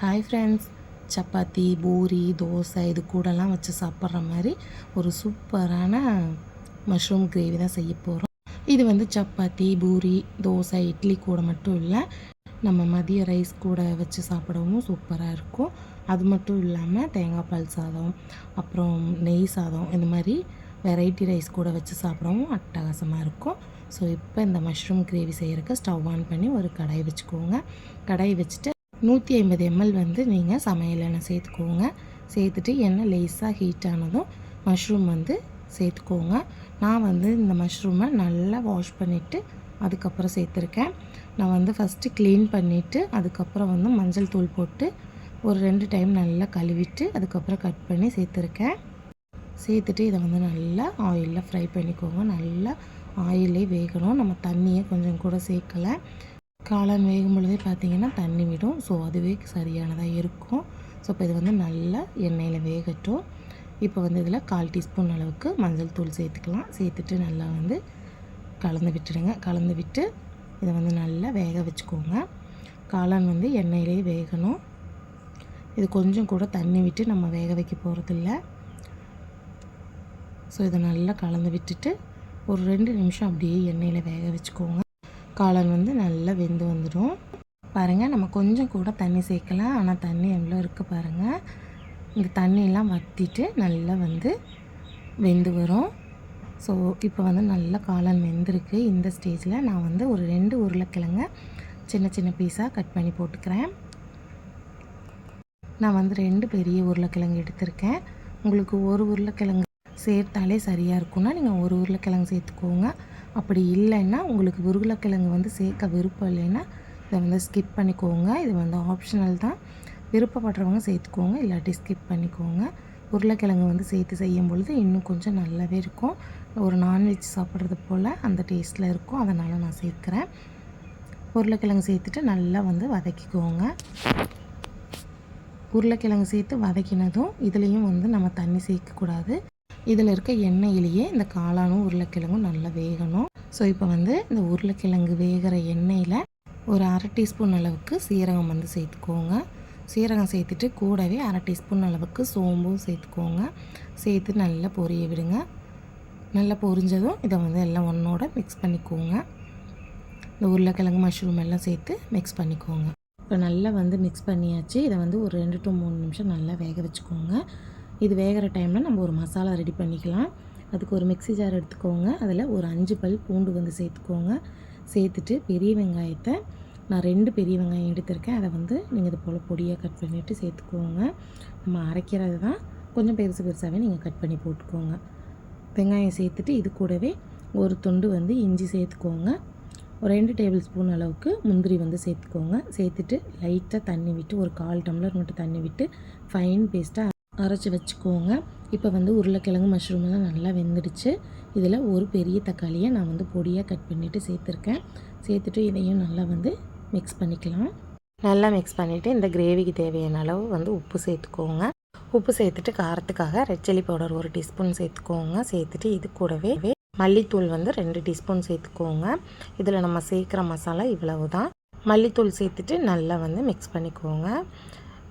Hi friends chapati puri dosa இது கூடலாம் வச்சு சாப்பிட்ற மாதிரி ஒரு சூப்பரான மஷ்ரூம் கிரேவி தான் செய்ய போகிறோம் இது வந்து சப்பாத்தி பூரி தோசை இட்லி கூட மட்டும் இல்லை நம்ம மதிய ரைஸ் கூட வச்சு சாப்பிடவும் சூப்பராக இருக்கும். அது மட்டும் இல்லாமல் தேங்காய் பால் சாதம் அப்புறம் நெய் சாதம் இந்த மாதிரி வெரைட்டி ரைஸ் கூட வச்சு சாப்பிடவும் அட்டகாசமாக இருக்கும். ஸோ இப்போ இந்த மஷ்ரூம் கிரேவி செய்கிறதுக்கு ஸ்டவ் ஆன் பண்ணி ஒரு கடாய் வச்சுக்கோங்க. கடாய் வச்சுட்டு நூற்றி ஐம்பது எம்எல் வந்து நீங்கள் சமையல் எண்ணெய் சேர்த்துக்கோங்க. சேர்த்துட்டு எண்ணெய் லேஸாக ஹீட் ஆனதும் மஷ்ரூம் வந்து சேர்த்துக்கோங்க. நான் வந்து இந்த மஷ்ரூமை நல்லா வாஷ் பண்ணிவிட்டு அதுக்கப்புறம் சேர்த்துருக்கேன். நான் வந்து ஃபஸ்ட்டு க்ளீன் பண்ணிவிட்டு அதுக்கப்புறம் வந்து மஞ்சள் தூள் போட்டு ஒரு ரெண்டு டைம் நல்லா கழுவிட்டு அதுக்கப்புறம் கட் பண்ணி சேர்த்துருக்கேன். சேர்த்துட்டு இதை வந்து நல்லா ஆயிலில் ஃப்ரை பண்ணிக்கோங்க. நல்லா ஆயிலே வேகணும். நம்ம தண்ணியை கொஞ்சம் கூட சேர்க்கலை. காளான் வேகும் பொழுதே பார்த்தீங்கன்னா தண்ணி விடும். ஸோ அதுவே சரியானதாக இருக்கும். ஸோ இப்போ இது வந்து நல்லா எண்ணெயில் வேகட்டும். இப்போ வந்து இதில் கால் டீஸ்பூன் அளவுக்கு மஞ்சள் தூள் சேர்த்துக்கலாம். சேர்த்துட்டு நல்லா வந்து கலந்து விட்டுடுங்க. கலந்து விட்டு இதை வந்து நல்லா வேக வச்சுக்கோங்க. காளான் வந்து எண்ணெயிலே வேகணும். இது கொஞ்சம் கூட தண்ணி விட்டு நம்ம வேக வைக்க போகிறதில்ல ஸோ இதை நல்லா கலந்து விட்டுட்டு ஒரு ரெண்டு நிமிஷம் அப்படியே எண்ணெயில் வேக வச்சுக்கோங்க. காளான் வந்து நல்லா வெந்து வந்துடும். பாருங்கள் நம்ம கொஞ்சம் கூட தண்ணி சேர்க்கலாம். ஆனால் தண்ணி எவ்வளோ இருக்குது பாருங்கள் இந்த தண்ணியெல்லாம் வற்றிட்டு நல்லா வந்து வெந்து வரும். ஸோ இப்போ வந்து நல்லா காளான் வெந்திருக்கு. இந்த ஸ்டேஜில் நான் வந்து ஒரு ரெண்டு உருளைக்கிழங்க சின்ன சின்ன பீஸாக கட் பண்ணி போட்டுக்கிறேன். நான் வந்து ரெண்டு பெரிய உருளைக்கிழங்கு எடுத்திருக்கேன். உங்களுக்கு ஒரு உருளைக்கிழங்கு சேர்த்தாலே சரியாக இருக்கும்னா நீங்கள் ஒரு உருளைக்கிழங்கு சேர்த்துக்கோங்க. அப்படி இல்லைன்னா உங்களுக்கு உருளைக்கிழங்கு வந்து சேர்க்க விருப்பம் இல்லைன்னா இதை வந்து ஸ்கிப் பண்ணிக்கோங்க. இது வந்து ஆப்ஷனல் தான். விருப்பப்படுறவங்க சேர்த்துக்கோங்க. இல்லாட்டி ஸ்கிப் பண்ணிக்கோங்க. உருளைக்கிழங்கு வந்து சேர்த்து செய்யும் பொழுது இன்னும் கொஞ்சம் நல்லாவே இருக்கும். ஒரு நான்வெஜ் சாப்பிட்றது போல் அந்த டேஸ்ட்டில் இருக்கும். அதனால் நான் சேர்க்குறேன். உருளைக்கிழங்கு சேர்த்துட்டு நல்லா வந்து வதக்கிக்கோங்க. உருளைக்கிழங்கு சேர்த்து வதக்கினதும் இதுலேயும் வந்து நம்ம தண்ணி சேர்க்கக்கூடாது. இதில் இருக்க எண்ணெயிலேயே இந்த காளானும் உருளைக்கிழங்கும் நல்லா வேகணும். ஸோ இப்போ வந்து இந்த உருளைக்கிழங்கு வேகிற எண்ணெயில் ஒரு அரை டீஸ்பூன் அளவுக்கு சீரகம் வந்து சேர்த்துக்கோங்க. சீரகம் சேர்த்துட்டு கூடவே அரை டீஸ்பூன் அளவுக்கு சோம்பும் சேர்த்துக்கோங்க. சேர்த்து நல்லா பொரிய விடுங்க. நல்லா பொரிஞ்சதும் இதை வந்து எல்லாம் ஒன்றோட மிக்ஸ் பண்ணிக்கோங்க. இந்த உருளைக்கிழங்கு மஷ்ரூம் எல்லாம் சேர்த்து மிக்ஸ் பண்ணிக்கோங்க. இப்போ நல்லா வந்து மிக்ஸ் பண்ணியாச்சு. இதை வந்து ஒரு ரெண்டு டு மூணு நிமிஷம் நல்லா வேக வச்சுக்கோங்க. இது வேகிற டைமில் நம்ம ஒரு மசாலா ரெடி பண்ணிக்கலாம். அதுக்கு ஒரு மிக்ஸி ஜார் எடுத்துக்கோங்க. அதில் ஒரு அஞ்சு பல் பூண்டு வந்து சேர்த்துக்கோங்க. சேர்த்துட்டு பெரிய வெங்காயத்தை நான் ரெண்டு பெரிய வெங்காயம் எடுத்திருக்கேன். அதை வந்து நீங்கள் இது போல் பொடியாக கட் பண்ணிவிட்டு சேர்த்துக்கோங்க. நம்ம அரைக்கிறது தான் கொஞ்சம் பெருசு பெருசாகவே நீங்கள் கட் பண்ணி போட்டுக்கோங்க. வெங்காயம் சேர்த்துட்டு இது கூடவே ஒரு துண்டு வந்து இஞ்சி சேர்த்துக்கோங்க. ஒரு ரெண்டு டேபிள் ஸ்பூன் அளவுக்கு முந்திரி வந்து சேர்த்துக்கோங்க. சேர்த்துட்டு லைட்டாக தண்ணி விட்டு ஒரு கால் டம்ளர் மட்டும் தண்ணி விட்டு ஃபைன் பேஸ்ட்டாக அரைச்சி வச்சுக்கோங்க. இப்போ வந்து உருளைக்கிழங்கு மஷ்ரூம் எல்லாம் நல்லா வெந்துடுச்சு. இதில் ஒரு பெரிய தக்காளியை நான் வந்து பொடியாக கட் பண்ணிவிட்டு சேர்த்துருக்கேன். சேர்த்துட்டு இதையும் நல்லா வந்து மிக்ஸ் பண்ணிக்கலாம். நல்லா மிக்ஸ் பண்ணிவிட்டு இந்த கிரேவிக்கு தேவையான அளவு வந்து உப்பு சேர்த்துக்கோங்க. உப்பு சேர்த்துட்டு காரத்துக்காக ரெட் சில்லி பவுடர் ஒரு டீஸ்பூன் சேர்த்துக்கோங்க. சேர்த்துட்டு இது கூடவே மல்லித்தூள் வந்து ரெண்டு டீஸ்பூன் சேர்த்துக்கோங்க. இதில் நம்ம சேர்க்குற மசாலா இவ்வளவு தான் மல்லித்தூள் சேர்த்துட்டு நல்லா வந்து மிக்ஸ் பண்ணிக்கோங்க.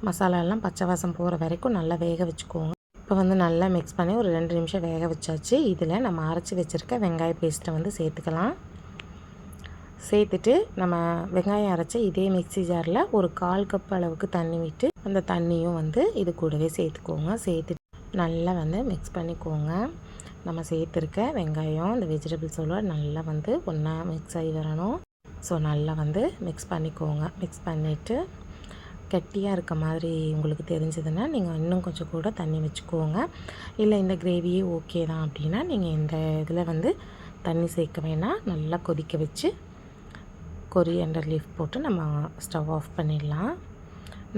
மசாலாலாம் பச்சை வாசம் போகிற வரைக்கும் நல்லா வேக வச்சுக்கோங்க இப்போ வந்து நல்லா மிக்ஸ் பண்ணி ஒரு ரெண்டு நிமிஷம் வேக வச்சாச்சு. இதில் நம்ம அரைச்சி வச்சுருக்க வெங்காய பேஸ்ட்டை வந்து சேர்த்துக்கலாம். சேர்த்துட்டு நம்ம வெங்காயம் அரைச்ச இதே மிக்சி ஜாரில் ஒரு கால் கப் அளவுக்கு தண்ணி விட்டு அந்த தண்ணியும் வந்து இது கூடவே சேர்த்துக்கோங்க. சேர்த்துட்டு நல்லா வந்து மிக்ஸ் பண்ணிக்கோங்க. நம்ம சேர்த்துருக்க வெங்காயம் இந்த வெஜிடபிள்ஸோட நல்லா வந்து ஒன்றா மிக்ஸ் ஆகி வரணும். ஸோ நல்லா வந்து மிக்ஸ் பண்ணிக்கோங்க. மிக்ஸ் பண்ணிவிட்டு கட்டியாக இருக்க மாதிரி உங்களுக்கு தெரிஞ்சதுன்னா நீங்கள் இன்னும் கொஞ்சம் கூட தண்ணி வச்சுக்கோங்க. இல்லை இந்த கிரேவியே ஓகே தான் அப்படின்னா நீங்கள் இந்த இதில் வந்து தண்ணி சேர்க்க வேணால் நல்லா கொதிக்க வச்சு கொரியண்டர் லீஃப் போட்டு நம்ம ஸ்டவ் ஆஃப் பண்ணிடலாம்.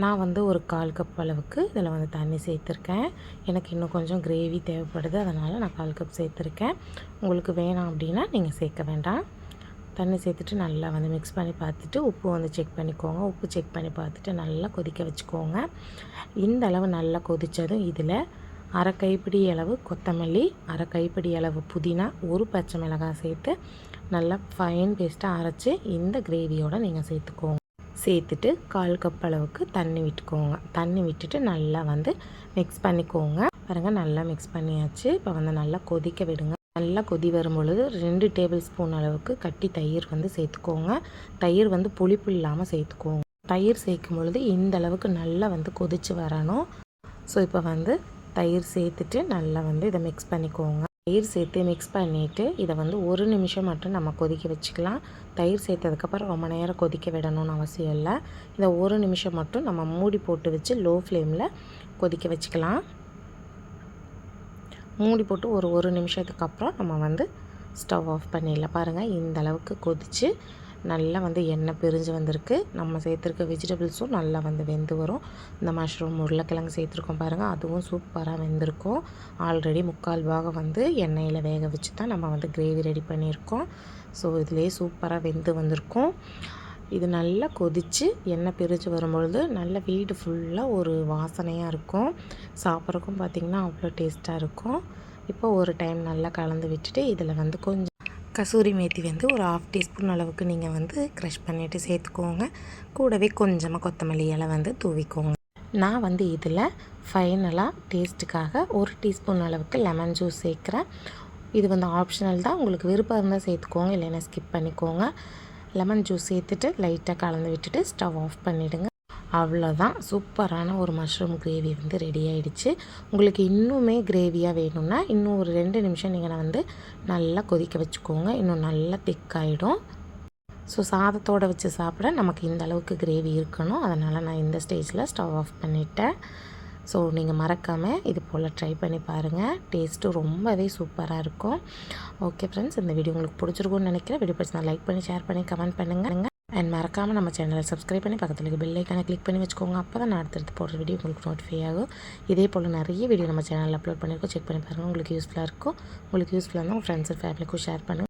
நான் வந்து ஒரு கால் கப் அளவுக்கு இதில் வந்து தண்ணி சேர்த்துருக்கேன். எனக்கு இன்னும் கொஞ்சம் கிரேவி தேவைப்படுது அதனால் நான் கால் கப் சேர்த்துருக்கேன். உங்களுக்கு வேணாம் அப்படின்னா நீங்கள் சேர்க்க வேண்டாம். தண்ணி சேர்த்துட்டு நல்லா வந்து மிக்ஸ் பண்ணி பார்த்துட்டு உப்பு வந்து செக் பண்ணிக்கோங்க. உப்பு செக் பண்ணி பார்த்துட்டு நல்லா கொதிக்க வச்சுக்கோங்க. இந்த அளவு நல்லா கொதித்ததும் இதில் அரை கைப்பிடி அளவு கொத்தமல்லி அரை கைப்பிடி அளவு புதினா ஒரு பச்சை மிளகாய் சேர்த்து நல்லா ஃபைன் பேஸ்ட்டாக அரைச்சி இந்த கிரேவியோடு நீங்கள் சேர்த்துக்கோங்க. சேர்த்துட்டு கால் கப் அளவுக்கு தண்ணி விட்டுக்கோங்க. தண்ணி விட்டுட்டு நல்லா வந்து மிக்ஸ் பண்ணிக்கோங்க. பாருங்கள் நல்லா மிக்ஸ் பண்ணியாச்சு. இப்போ வந்து நல்லா கொதிக்க விடுங்க. நல்லா கொதி வரும் பொழுது ரெண்டு டேபிள் ஸ்பூன் அளவுக்கு கட்டி தயிர் வந்து சேர்த்துக்கோங்க. தயிர் வந்து புளிப்பு இல்லாமல் சேர்த்துக்கோங்க. தயிர் சேர்க்கும் பொழுது இந்த அளவுக்கு நல்லா வந்து கொதித்து வரணும். ஸோ இப்போ வந்து தயிர் சேர்த்துட்டு நல்லா வந்து இதை மிக்ஸ் பண்ணிக்கோங்க. தயிர் சேர்த்து மிக்ஸ் பண்ணிவிட்டு இதை வந்து ஒரு நிமிஷம் மட்டும் நம்ம கொதிக்க வச்சுக்கலாம். தயிர் சேர்த்ததுக்கப்புறம் ரொம்ப நேரம் கொதிக்க விடணும்னு அவசியம் இல்லை. இதை ஒரு நிமிஷம் மட்டும் நம்ம மூடி போட்டு வச்சு லோ ஃப்ளேமில் கொதிக்க வச்சுக்கலாம். மூடி போட்டு ஒரு ஒரு நிமிஷத்துக்கு அப்புறம் நம்ம வந்து ஸ்டவ் ஆஃப் பண்ணிடலாம். பாருங்கள் இந்த அளவுக்கு கொதித்து நல்லா வந்து எண்ணெய் பிரிஞ்சு வந்திருக்கு. நம்ம சேர்த்துருக்க வெஜிடபிள்ஸும் நல்லா வந்து வெந்து வரும். இந்த மஷ்ரூம் உருளைக்கிழங்கு சேர்த்துருக்கோம் பாருங்கள் அதுவும் சூப்பராக வெந்திருக்கும். ஆல்ரெடி முக்கால் பாகம் வந்து எண்ணெயில் வேக வச்சு தான் நம்ம வந்து கிரேவி ரெடி பண்ணியிருக்கோம். ஸோ இதிலே சூப்பராக வெந்து வந்திருக்கும். இது நல்லா கொதித்து எண்ணெய் பிரித்து வரும்பொழுது நல்ல வீடு ஃபுல்லாக ஒரு வாசனையாக இருக்கும். சாப்பிட்றக்கும் பார்த்திங்கன்னா அவ்வளோ டேஸ்ட்டாக இருக்கும். இப்போ ஒரு டைம் நல்லா கலந்து விட்டுட்டு இதில் வந்து கொஞ்சம் கசூரி மேத்தி வந்து ஒரு ஆஃப் டீஸ்பூன் அளவுக்கு நீங்கள் வந்து க்ரஷ் பண்ணிவிட்டு சேர்த்துக்கோங்க. கூடவே கொஞ்சமாக கொத்தமல்லி இலை வந்து தூவிக்கோங்க. நான் வந்து இதில் ஃபைனலாக டேஸ்ட்டுக்காக ஒரு டீஸ்பூன் அளவுக்கு லெமன் ஜூஸ் சேர்க்குறேன். இது வந்து ஆப்ஷனல் தான். உங்களுக்கு விருப்பம் இருந்தால் சேர்த்துக்கோங்க இல்லைன்னா ஸ்கிப் பண்ணிக்கோங்க. லெமன் ஜூஸ் சேர்த்துட்டு லைட்டாக கலந்து விட்டுட்டு ஸ்டவ் ஆஃப் பண்ணிவிடுங்க அவ்வளோதான் சூப்பரான ஒரு மஷ்ரூம் கிரேவி வந்து ரெடி ஆகிடுச்சு உங்களுக்கு இன்னுமே கிரேவியாக வேணும்னா இன்னும் ஒரு ரெண்டு நிமிஷம் நீங்கள் வந்து நல்லா கொதிக்க வச்சுக்கோங்க. இன்னும் நல்லா திக்காயிடும் ஸோ சாதத்தோடு வச்சு சாப்பிட நமக்கு இந்த அளவுக்கு கிரேவி இருக்கணும். அதனால் நான் இந்த ஸ்டேஜில் ஸ்டவ் ஆஃப் பண்ணிட்டேன். ஸோ நீங்கள் மறக்காமல் இது போல் ட்ரை பண்ணி பாருங்கள் டேஸ்ட்டு ரொம்பவே சூப்பராக இருக்கும். ஓகே ஃப்ரெண்ட்ஸ் இந்த வீடியோ உங்களுக்கு பிடிச்சிருக்கும்னு நினைக்கிறேன். வீடியோ பிடிச்சி லைக் பண்ணி ஷேர் பண்ணி கமெண்ட் பண்ணுங்கள் அண்ட் மறக்காமல் நம்ம சேனலை சப்ஸ்கிரைப் பண்ணி பக்கத்தில் இருக்க பெல் ஐக்கானை கிளிக் பண்ணி வச்சுக்கோங்க. அப்போ தான் நான் அடுத்தடுத்து போடுற வீடியோ உங்களுக்கு நோட்டிஃபை ஆகும். இதே போல் நிறைய வீடியோ நம்ம சேனலில் அப்லோட் பண்ணியிருக்கோம். செக் பண்ணி பாருங்கள் உங்களுக்கு யூஸ்ஃபுல்லாக இருக்கும். உங்களுக்கு யூஸ்ஃபுல்லாக இருந்தால் உங்கள் ஃப்ரெண்ட்ஸ் ஃபேமிலிக்கும் ஷேர் பண்ணுங்கள்